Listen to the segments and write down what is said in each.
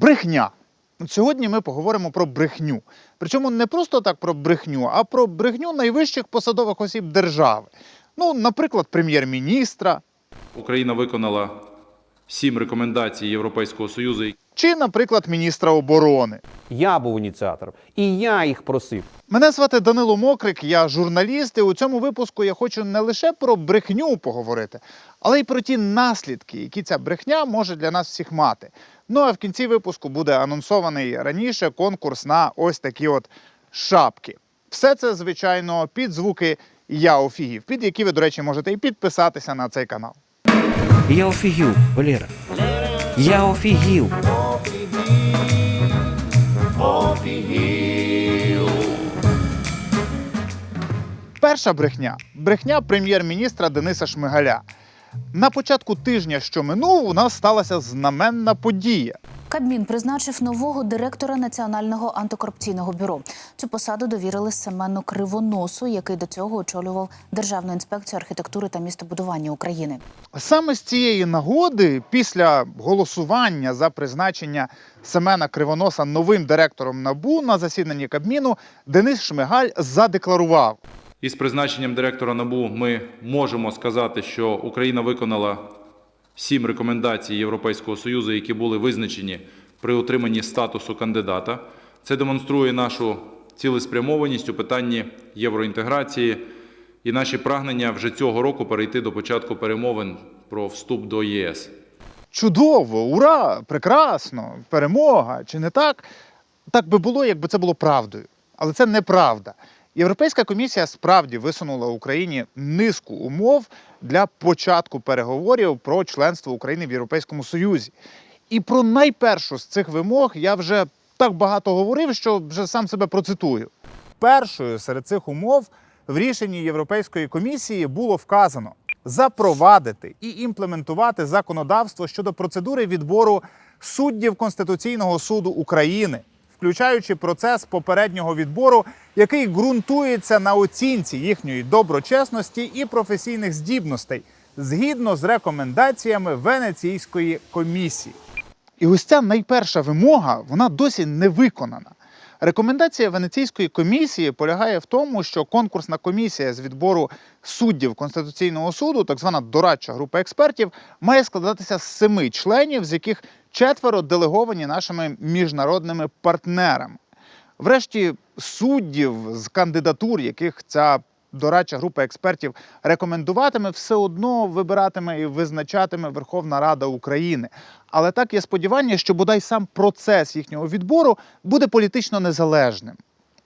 Брехня. Сьогодні ми поговоримо про брехню. Причому не просто так про брехню, а про брехню найвищих посадових осіб держави. Ну, наприклад, прем'єр-міністра, Україна виконала сім рекомендацій Європейського Союзу, чи, наприклад, міністра оборони. Я був ініціатором, і я їх просив. Мене звати Данило Мокрик, я журналіст, і у цьому випуску я хочу не лише про брехню поговорити, але й про ті наслідки, які ця брехня може для нас всіх мати. Ну а в кінці випуску буде анонсований раніше конкурс на ось такі от шапки. Все це, звичайно, під звуки Я офігів, під які ви, до речі, можете і підписатися на цей канал. Я офігів, Валера. Я офігів. Перша брехня брехня прем'єр-міністра Дениса Шмигаля. На початку тижня, що минув, у нас сталася знаменна подія. Кабмін призначив нового директора Національного антикорупційного бюро. Цю посаду довірили Семену Кривоносу, який до цього очолював Державну інспекцію архітектури та містобудування України. Саме з цієї нагоди, після голосування за призначення Семена Кривоноса новим директором НАБУ на засіданні Кабміну, Денис Шмигаль задекларував. Із призначенням директора НАБУ ми можемо сказати, що Україна виконала сім рекомендацій Європейського Союзу, які були визначені при отриманні статусу кандидата. Це демонструє нашу цілеспрямованість у питанні євроінтеграції і наші прагнення вже цього року перейти до початку перемовин про вступ до ЄС. Чудово, ура! Прекрасно, перемога, чи не так? Так би було, якби це було правдою. Але це неправда. Європейська комісія справді висунула Україні низку умов для початку переговорів про членство України в Європейському Союзі. І про найпершу з цих вимог я вже так багато говорив, що вже сам себе процитую. Першою серед цих умов в рішенні Європейської комісії було вказано запровадити і імплементувати законодавство щодо процедури відбору суддів Конституційного суду України, включаючи процес попереднього відбору, який ґрунтується на оцінці їхньої доброчесності і професійних здібностей згідно з рекомендаціями Венеційської комісії. І ось ця найперша вимога, вона досі не виконана. Рекомендація Венеційської комісії полягає в тому, що конкурсна комісія з відбору суддів Конституційного суду, так звана дорадча група експертів, має складатися з семи членів, з яких четверо делеговані нашими міжнародними партнерами. Врешті суддів з кандидатур, яких ця дорадча група експертів рекомендуватиме, все одно вибиратиме і визначатиме Верховна Рада України. Але так є сподівання, що бодай сам процес їхнього відбору буде політично незалежним.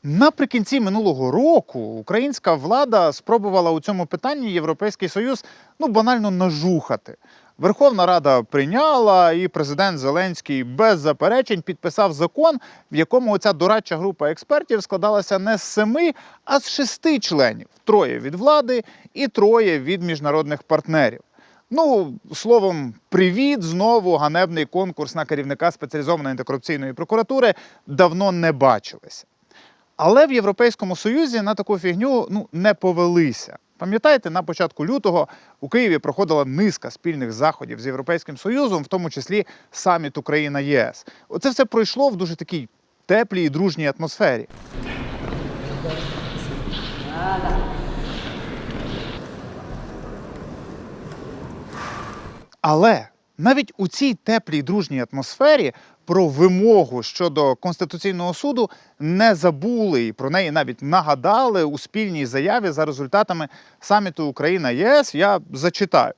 Наприкінці минулого року українська влада спробувала у цьому питанні Європейський Союз ну банально нажухати. Верховна Рада прийняла, і президент Зеленський без заперечень підписав закон, в якому ця дорадча група експертів складалася не з семи, а з шести членів: троє від влади і троє від міжнародних партнерів. Ну, словом, привіт, знову ганебний конкурс на керівника спеціалізованої антикорупційної прокуратури давно не бачилися. Але в Європейському Союзі на таку фігню ну, не повелися. Пам'ятаєте, на початку лютого у Києві проходила низка спільних заходів з Європейським Союзом, в тому числі саміт Україна ЄС. Оце все пройшло в дуже такій теплій і дружній атмосфері. Але навіть у цій теплій дружній атмосфері про вимогу щодо Конституційного суду не забули і про неї навіть нагадали у спільній заяві за результатами саміту Україна ЄС. Я зачитаю.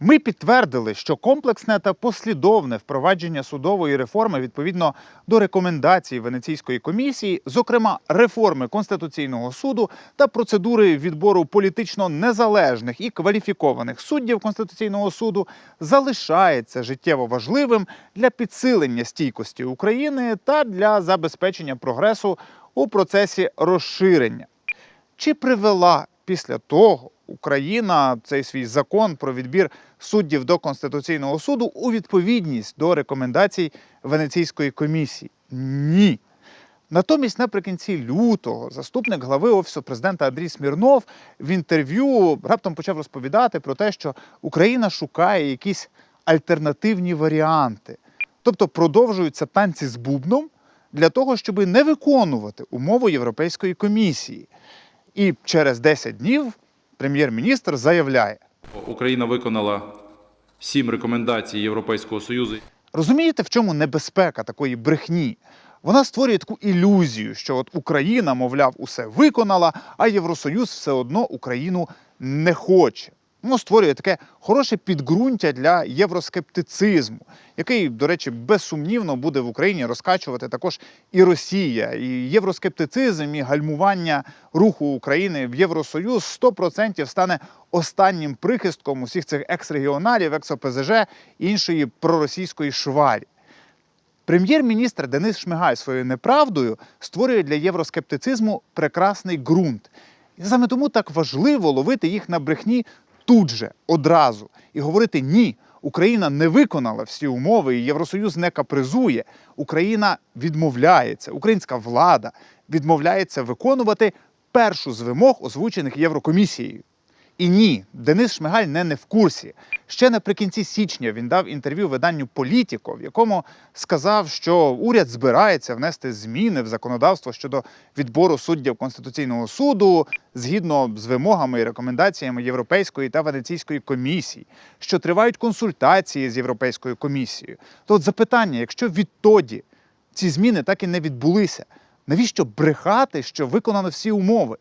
Ми підтвердили, що комплексне та послідовне впровадження судової реформи відповідно до рекомендацій Венеційської комісії, зокрема реформи Конституційного суду та процедури відбору політично незалежних і кваліфікованих суддів Конституційного суду, залишається життєво важливим для підсилення стійкості України та для забезпечення прогресу у процесі розширення. Чи привела після того Україна цей свій закон про відбір суддів до Конституційного суду у відповідність до рекомендацій Венеційської комісії? Ні. Натомість, наприкінці лютого, заступник глави офісу президента Андрій Смірнов в інтерв'ю раптом почав розповідати про те, що Україна шукає якісь альтернативні варіанти. Тобто продовжуються танці з бубном для того, щоб не виконувати умову Європейської комісії. І через 10 днів прем'єр-міністр заявляє: Україна виконала сім рекомендацій Європейського Союзу. Розумієте, в чому небезпека такої брехні? Вона створює таку ілюзію, що от Україна, мовляв, усе виконала, а Євросоюз все одно Україну не хоче. Воно створює таке хороше підґрунтя для євроскептицизму, який, до речі, безсумнівно буде в Україні розкачувати також і Росія. І євроскептицизм, і гальмування руху України в Євросоюз 100% стане останнім прихистком усіх цих екс-регіоналів, екс-ОПЗЖ іншої проросійської шварі. Прем'єр-міністр Денис Шмигаль своєю неправдою створює для євроскептицизму прекрасний ґрунт. І саме тому так важливо ловити їх на брехні тут же, одразу, і говорити ні. Україна не виконала всі умови, і Євросоюз не капризує. Україна відмовляється, українська влада відмовляється виконувати першу з вимог, озвучених Єврокомісією. І ні, Денис Шмигаль не, не в курсі. Ще наприкінці січня він дав інтерв'ю виданню Політіко, в якому сказав, що уряд збирається внести зміни в законодавство щодо відбору суддів Конституційного суду згідно з вимогами і рекомендаціями Європейської та Венеційської комісій, що тривають консультації з Європейською комісією. То от запитання, якщо відтоді ці зміни так і не відбулися, навіщо брехати, що виконано всі умови?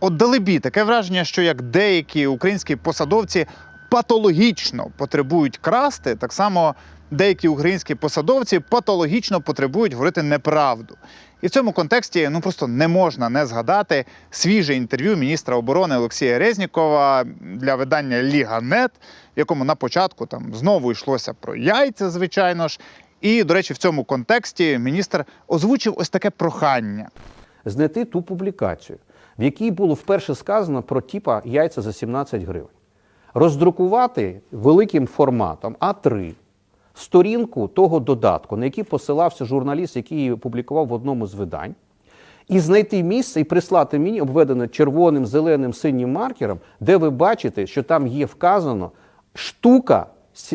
От далебі таке враження, що як деякі українські посадовці патологічно потребують красти, так само деякі українські посадовці патологічно потребують говорити неправду. І в цьому контексті ну просто не можна не згадати свіже інтерв'ю міністра оборони Олексія Резнікова для видання Ліга.нет, в якому на початку там знову йшлося про яйця, звичайно ж. І, до речі, в цьому контексті міністр озвучив ось таке прохання. знайти ту публікацію, в якій було вперше сказано про типа яйця за 17 гривень. Роздрукувати великим форматом А3 сторінку того додатку, на який посилався журналіст, який її публікував в одному з видань, і знайти місце і прислати мені, обведене червоним, зеленим, синім маркером, де ви бачите, що там є вказано штука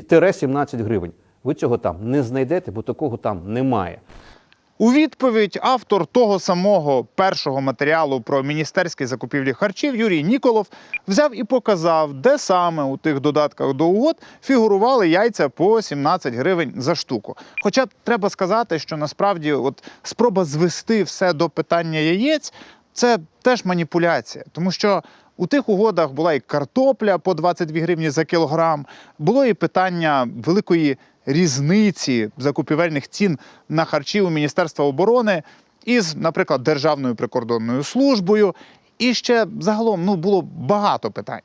тире 17 гривень. Ви цього там не знайдете, бо такого там немає. У відповідь автор того самого першого матеріалу про міністерські закупівлі харчів Юрій Ніколов взяв і показав, де саме у тих додатках до угод фігурували яйця по 17 гривень за штуку. Хоча треба сказати, що насправді от спроба звести все до питання яєць це теж маніпуляція, тому що у тих угодах була і картопля по 22 гривні за кілограм, було і питання великої різниці закупівельних цін на харчі у Міністерства оборони із, наприклад, Державною прикордонною службою. І ще загалом ну, було багато питань.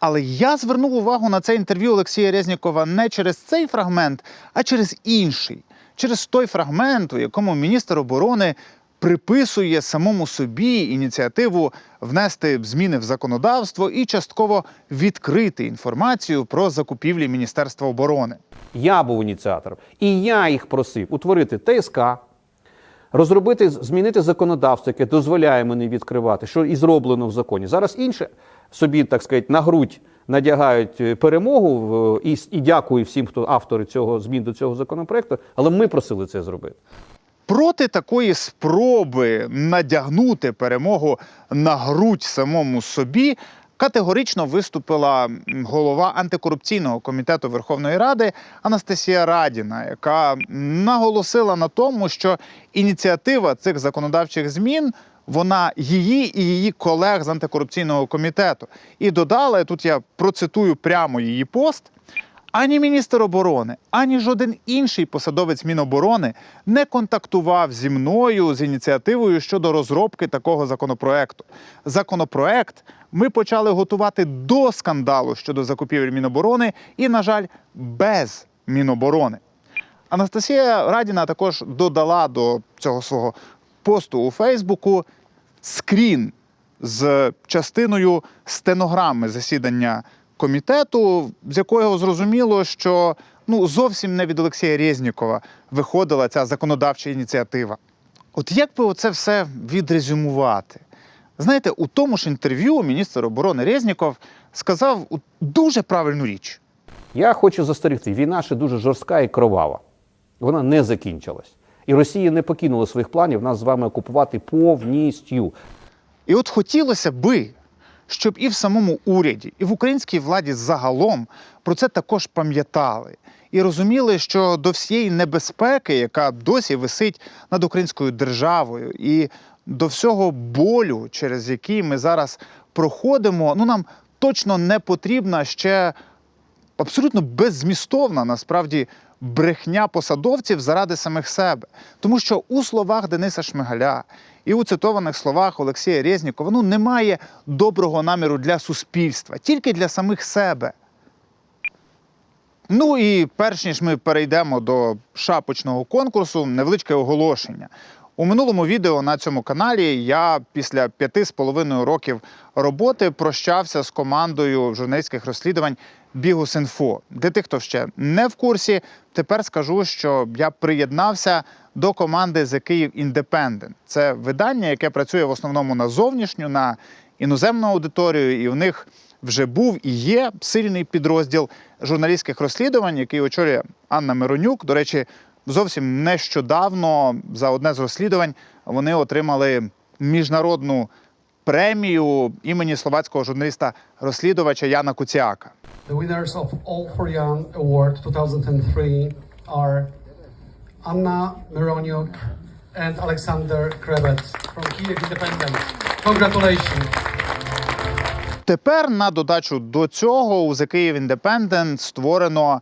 Але я звернув увагу на це інтерв'ю Олексія Резнікова не через цей фрагмент, а через інший, через той фрагмент, у якому міністр оборони приписує самому собі ініціативу внести зміни в законодавство і частково відкрити інформацію про закупівлі Міністерства оборони. Я був ініціатором. І я їх просив утворити ТСК, розробити, змінити законодавство, яке дозволяє мені відкривати, що і зроблено в законі. Зараз інше собі, так сказати, на грудь надягають е, перемогу в- і, і дякую всім, хто автори цього змін до цього законопроекту, але ми просили це зробити. Проти такої спроби надягнути перемогу на грудь самому собі категорично виступила голова антикорупційного комітету Верховної Ради Анастасія Радіна, яка наголосила на тому, що ініціатива цих законодавчих змін. Вона її і її колег з антикорупційного комітету. І додала, тут я процитую прямо її пост. Ані міністр оборони, ані жоден інший посадовець Міноборони не контактував зі мною з ініціативою щодо розробки такого законопроекту. Законопроект ми почали готувати до скандалу щодо закупівель Міноборони і, на жаль, без Міноборони. Анастасія Радіна також додала до цього свого посту у Фейсбуку скрін з частиною стенограми засідання комітету, з якого зрозуміло, що ну зовсім не від Олексія Резнікова виходила ця законодавча ініціатива. От як би оце все відрезюмувати? Знаєте, у тому ж інтерв'ю міністр оборони Резніков сказав дуже правильну річ. Я хочу застерегти, війна ще дуже жорстка і кровава. Вона не закінчилась. І Росія не покинула своїх планів нас з вами окупувати повністю. І от хотілося би, щоб і в самому уряді, і в українській владі загалом про це також пам'ятали і розуміли, що до всієї небезпеки, яка досі висить над українською державою, і до всього болю, через який ми зараз проходимо, ну нам точно не потрібна ще абсолютно беззмістовна насправді брехня посадовців заради самих себе. Тому що у словах Дениса Шмигаля і у цитованих словах Олексія Резнікова ну немає доброго наміру для суспільства, тільки для самих себе. Ну і перш ніж ми перейдемо до шапочного конкурсу, невеличке оголошення. У минулому відео на цьому каналі я після п'яти з половиною років роботи прощався з командою журналістських розслідувань Бігус.Інфо. Для тих, хто ще не в курсі, тепер скажу, що я приєднався до команди The Kyiv Independent. Це видання, яке працює в основному на зовнішню, на іноземну аудиторію, і в них вже був і є сильний підрозділ журналістських розслідувань, який очолює Анна Миронюк. До речі, зовсім нещодавно за одне з розслідувань вони отримали міжнародну премію імені словацького журналіста-розслідувача Яна Куціака. The winners of All for Young Award 2003 are Anna Mironiuk and Alexander Krebets from Kiev Independent. Congratulations. Тепер на додачу до цього у The Kyiv Independent створено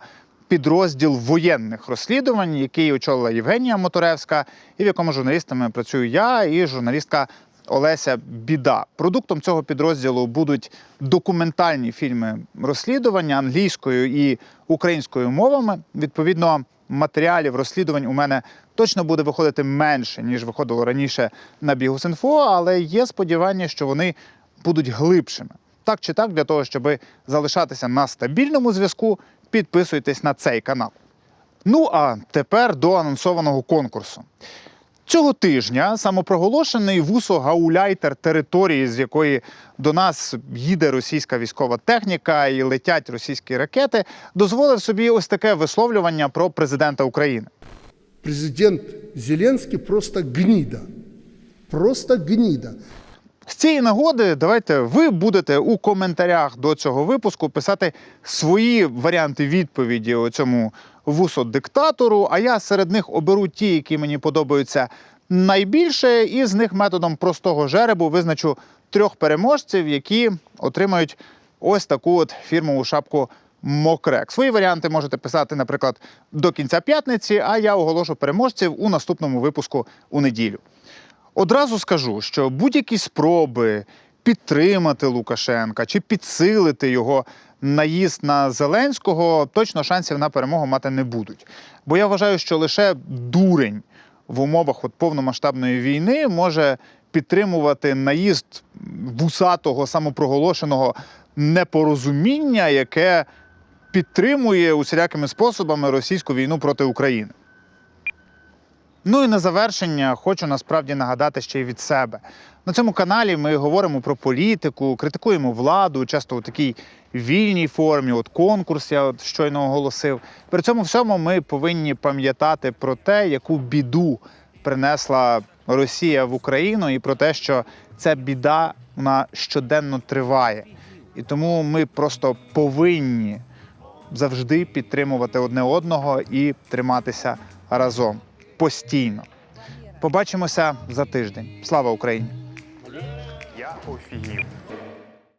підрозділ воєнних розслідувань, який очолила Євгенія Моторевська, і в якому журналістами працюю я і журналістка Олеся Біда. Продуктом цього підрозділу будуть документальні фільми розслідування англійською і українською мовами. Відповідно, матеріалів розслідувань у мене точно буде виходити менше, ніж виходило раніше на Бігус.Інфо, але є сподівання, що вони будуть глибшими. Так чи так, для того, щоб залишатися на стабільному зв'язку, підписуйтесь на цей канал. Ну а тепер до анонсованого конкурсу. Цього тижня самопроголошений вусо гауляйтер території, з якої до нас їде російська військова техніка і летять російські ракети, дозволив собі ось таке висловлювання про президента України. Президент Зеленский просто гнида. Просто гнида. З цієї нагоди давайте ви будете у коментарях до цього випуску писати свої варіанти відповіді цьому вусо-диктатору. А я серед них оберу ті, які мені подобаються найбільше, і з них методом простого жеребу визначу трьох переможців, які отримають ось таку от фірмову шапку. Мокрек. Свої варіанти можете писати, наприклад, до кінця п'ятниці, а я оголошу переможців у наступному випуску у неділю. Одразу скажу, що будь-які спроби підтримати Лукашенка чи підсилити його наїзд на Зеленського точно шансів на перемогу мати не будуть. Бо я вважаю, що лише дурень в умовах от повномасштабної війни може підтримувати наїзд вусатого самопроголошеного непорозуміння, яке підтримує усілякими способами російську війну проти України. Ну і на завершення хочу насправді нагадати ще й від себе. На цьому каналі ми говоримо про політику, критикуємо владу, часто у такій вільній формі. От конкурс я от щойно оголосив. При цьому всьому ми повинні пам'ятати про те, яку біду принесла Росія в Україну, і про те, що ця біда вона щоденно триває. І тому ми просто повинні завжди підтримувати одне одного і триматися разом постійно. Побачимося за тиждень. Слава Україні! Я офігів.